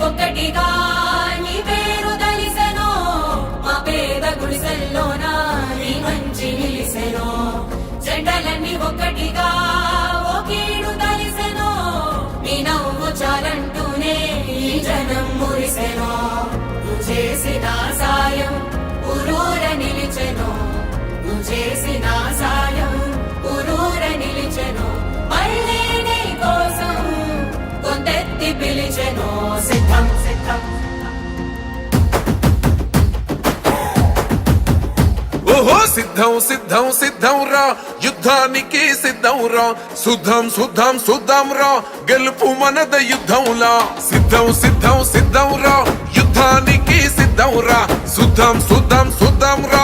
ఒక్కటిగా నీ పేరు తలిసెనో మా పేద గుడిసెల్లోన నీ మంచి నిలిసెనో. జెండలన్నీ ఒక్కటిగా ఓ కీడు తలిసెనో నీ నవ్వు చాలంటూనే ఈ జనం మురిసెనో. నువ్వు చేసిన సాయం ఊరూర నిలిచెను నువ్వు చేసిన సాయం పిలిచెను సిద్ధం సిద్ధం. ఓహో సిద్ధం సిద్ధం సిద్ధం రా. యుద్ధానికి సిద్ధం రా. శుద్ధం శుద్ధం శుద్ధం రా. గెలుపు మనద యుద్ధంలా సిద్ధం సిద్ధం సిద్ధం రా. యుద్ధానికి సిద్ధం రా. శుద్ధం శుద్ధం శుద్ధం రా.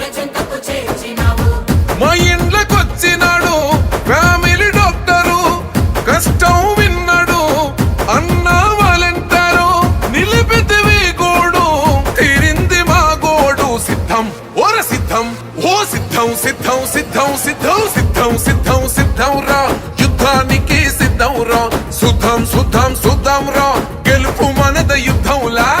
సిద్ధం సిద్ధం సిద్ధం సిద్ధం సిద్ధం సిద్ధం రా. యుద్ధానికి సిద్ధం రా. శుద్ధం శుద్ధం శుద్ధం రా. గెలుపు మనద యుద్ధంలా.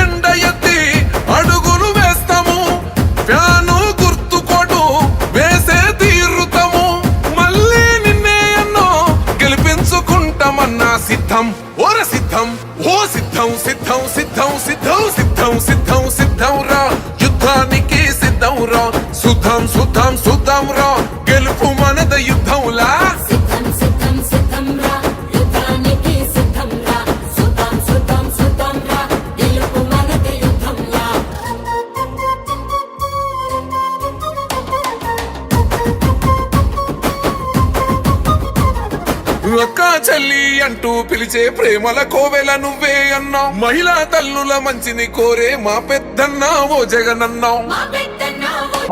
సిద్ధం సిద్ధం అక్క చెల్లి అంటూ పిలిచే ప్రేమల కోవెల నువ్వే అన్నావు. మహిళా తల్లుల మంచిని కోరే మా పెద్దన్న ఓ జగనన్నావు.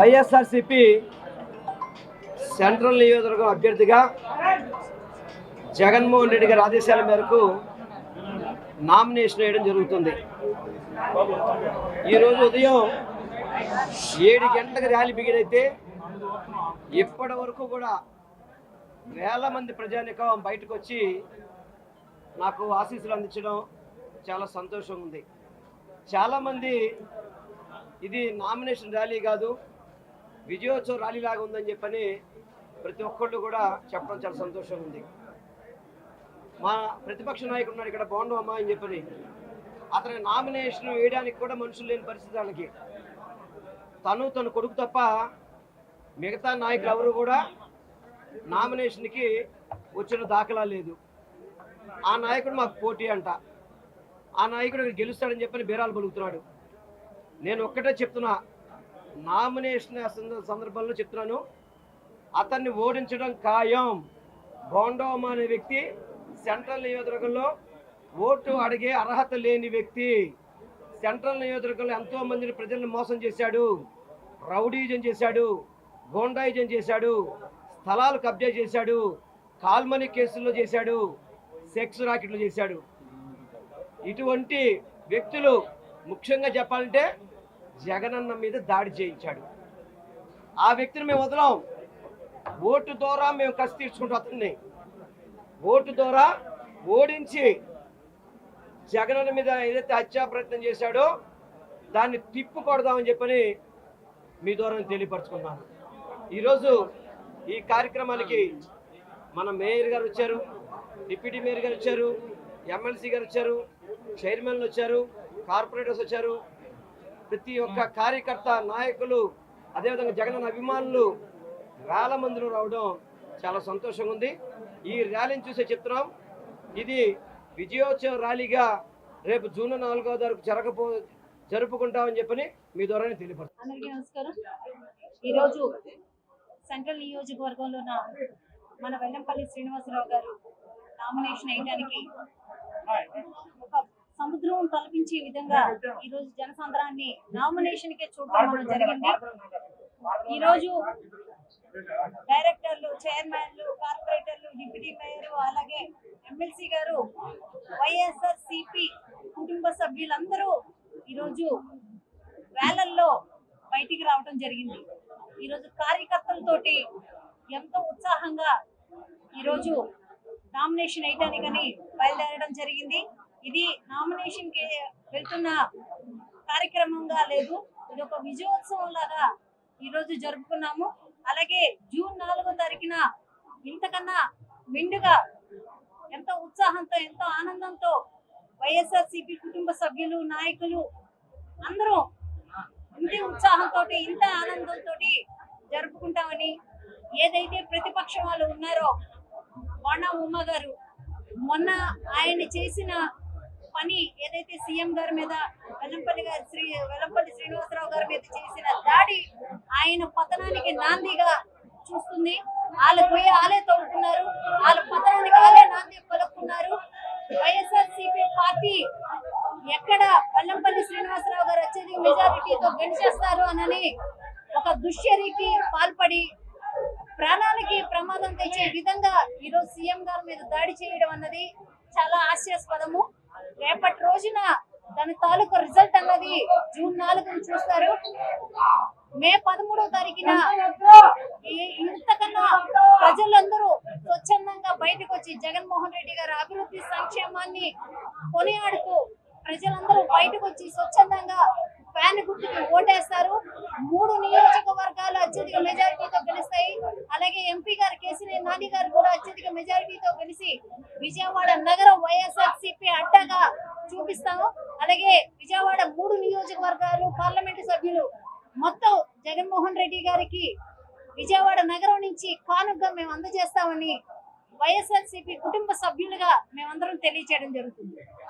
వైఎస్ఆర్సిపి సెంట్రల్ నియోజకవర్గం అభ్యర్థిగా జగన్మోహన్ రెడ్డి గారి ఆదేశాల మేరకు నామినేషన్ వేయడం జరుగుతుంది. ఈరోజు ఉదయం ఏడు గంటలకు ర్యాలీ బిగినైతే ఇప్పటి వరకు కూడా వేల మంది ప్రజానికం బయటకు వచ్చి నాకు ఆశీస్సులు అందించడం చాలా సంతోషం ఉంది చాలామంది ఇది నామినేషన్ ర్యాలీ కాదు విజయోత్సవ ర్యాలీ లాగా ఉందని చెప్పని ప్రతి ఒక్కళ్ళు కూడా చెప్పడం చాలా సంతోషంగా ఉంది మా ప్రతిపక్ష నాయకుడు ఉన్నాడు ఇక్కడ బాగుండవమ్మా అని చెప్పని అతని నామినేషన్ వేయడానికి కూడా మనుషులు లేని పరిస్థితి వాళ్ళకి తను తన కొడుకు తప్ప మిగతా నాయకులు ఎవరు కూడా నామినేషన్కి వచ్చిన దాఖలా లేదు. ఆ నాయకుడు మాకు పోటీ అంట. ఆ నాయకుడు ఇక్కడ గెలుస్తాడని చెప్పని బీరాలు పలుకుతున్నాడు. నేను ఒక్కటే చెప్తున్నా నామినేషన్ సందర్భంలో చెప్తున్నాను అతన్ని ఓడించడం ఖాయం. బోండోమ అనే వ్యక్తి సెంట్రల్ నియోజకవర్గంలో ఓటు అడిగే అర్హత లేని వ్యక్తి. సెంట్రల్ నియోజకవర్గంలో ఎంతో మందిని ప్రజలను మోసం చేశాడు. రౌడీజం చేశాడు. గోండాయిజం చేశాడు. స్థలాలు కబ్జా చేశాడు కాల్మనీ కేసుల్లో చేశాడు సెక్స్ రాకెట్లు చేశాడు. ఇటువంటి వ్యక్తులు ముఖ్యంగా చెప్పాలంటే జగనన్న మీద దాడి చేయించాడు. ఆ వ్యక్తిని మేము వదలం. ఓటు ద్వారా మేము కసి తీర్చుకుంటూ అతన్ని. ఓటు ద్వారా ఓడించి జగనన్న మీద ఏదైతే హత్యా ప్రయత్నం చేశాడో దాన్ని తిప్పుకొడదామని చెప్పని మీ ద్వారా తెలియపరచుకున్నాను ఈరోజు ఈ కార్యక్రమానికి మన మేయర్ గారు వచ్చారు డిప్యూటీ మేయర్ గారు వచ్చారు ఎమ్మెల్సీ గారు వచ్చారు చైర్మన్లు వచ్చారు కార్పొరేటర్స్ వచ్చారు. ప్రతి ఒక్క కార్యకర్త నాయకులు అదేవిధంగా జగనన్న అభిమానులు వేల మందిలో రావడం చాలా సంతోషంగా ఉంది. ఈ ర్యాలీని చూసే చెప్తున్నాం. ఇది విజయోత్సవ ర్యాలీగా రేపు జూన్ నాలుగో తారీఖు జరగపో జరుపుకుంటామని చెప్పని మీ ద్వారా అందరికీ నమస్కారం. ఈరోజు సెంట్రల్ నియోజకవర్గంలో ఉన్న మన వెల్లంపల్లి శ్రీనివాసరావు గారు నామినేషన్ వేయడానికి ఒక సముద్రం తలపించే విధంగా ఈరోజు జనసంద్రాన్ని నామినేషన్ కే చూడడం జరిగింది. ఈరోజు డైరెక్టర్లు చైర్మన్లు కార్పొరేటర్లు డిప్యూటీ మేయర్ అలాగే ఎమ్మెల్సీ గారు వైఎస్ఆర్ సిపి కుటుంబ సభ్యులందరూ ఈరోజు వేలల్లో బయటికి రావడం జరిగింది ఈరోజు కార్యకర్తలతోటి ఎంతో ఉత్సాహంగా ఈరోజు నామినేషన్ వేయడానికని బయలుదేరడం జరిగింది. ఇది నామినేషన్కి వెళ్తున్న కార్యక్రమంగా లేదు. ఇది ఒక విజయోత్సవం లాగా ఈరోజు జరుపుకున్నాము. అలాగే జూన్ నాలుగో తారీఖున ఇంతకన్నా మెండుగా ఎంతో ఉత్సాహంతో ఎంతో ఆనందంతో వైఎస్ఆర్సీపీ కుటుంబ సభ్యులు నాయకులు అందరూ ఇంత ఉత్సాహంతో ఇంత ఆనందంతో జరుపుకుంటామని ఏదైతే ప్రతిపక్షం వాళ్ళు ఉన్నారో వాణ ఉమ్మ గారు మొన్న ఆయన చేసిన పని ఏదైతే సీఎం గారి మీద వెల్లంపల్లి గారి శ్రీ వెల్లంపల్లి శ్రీనివాసరావు గారి మీద చేసిన దాడి ఆయన పతనానికి నాందిగా చూస్తుంది. వాళ్ళు పోయి ఆలే తోడుకున్నారు. వాళ్ళ పతనానికి వాళ్ళే నాంది పలుకున్నారు. వైఎస్ఆర్ సిపి పార్టీ ఎక్కడ వెల్లంపల్లి శ్రీనివాసరావు గారు అత్యధిక మెజారిటీతో గెలిచేస్తారు అనని ఒక దుశ్చర్యకి పాల్పడి ప్రాణాలకి ప్రమాదం తెచ్చే విధంగా ఈరోజు సీఎం గారి మీద దాడి చేయడం అన్నది చాలా హాస్యాస్పదము. రేపటి రోజున దాని తాలూకు రిజల్ట్ అన్నది జూన్ నాలుగున చూస్తారు. మే పదమూడవ తారీఖున ఈ- ఇంతకన్నా ప్రజలందరూ స్వచ్ఛందంగా బయటకు వచ్చి జగన్మోహన్ రెడ్డి గారి అభివృద్ధి సంక్షేమాన్ని కొనియాడుతూ ప్రజలందరూ బయటకు వచ్చి స్వచ్ఛందంగా ఫ్యాన్ గుర్తుకు ఓటేస్తారు. మూడు నియోజకవర్గాలు అత్యధిక మెజారిటీతో గెలుస్తాయి. అలాగే ఎంపీ గారు కేసీఆర్ నాని గారు కూడా అత్యధిక మెజారిటీతో గెలిచి విజయవాడ నగరం వైఎస్ఆర్ సిపి అడ్డగా చూపిస్తాము. అలాగే విజయవాడ మూడు నియోజకవర్గాలు పార్లమెంటు సభ్యులు మొత్తం జగన్మోహన్ రెడ్డి గారికి విజయవాడ నగరం నుంచి కానుగ్గా మేము అందజేస్తామని వైఎస్ఆర్ సిపి కుటుంబ సభ్యులుగా మేమందరం తెలియచేయడం జరుగుతుంది.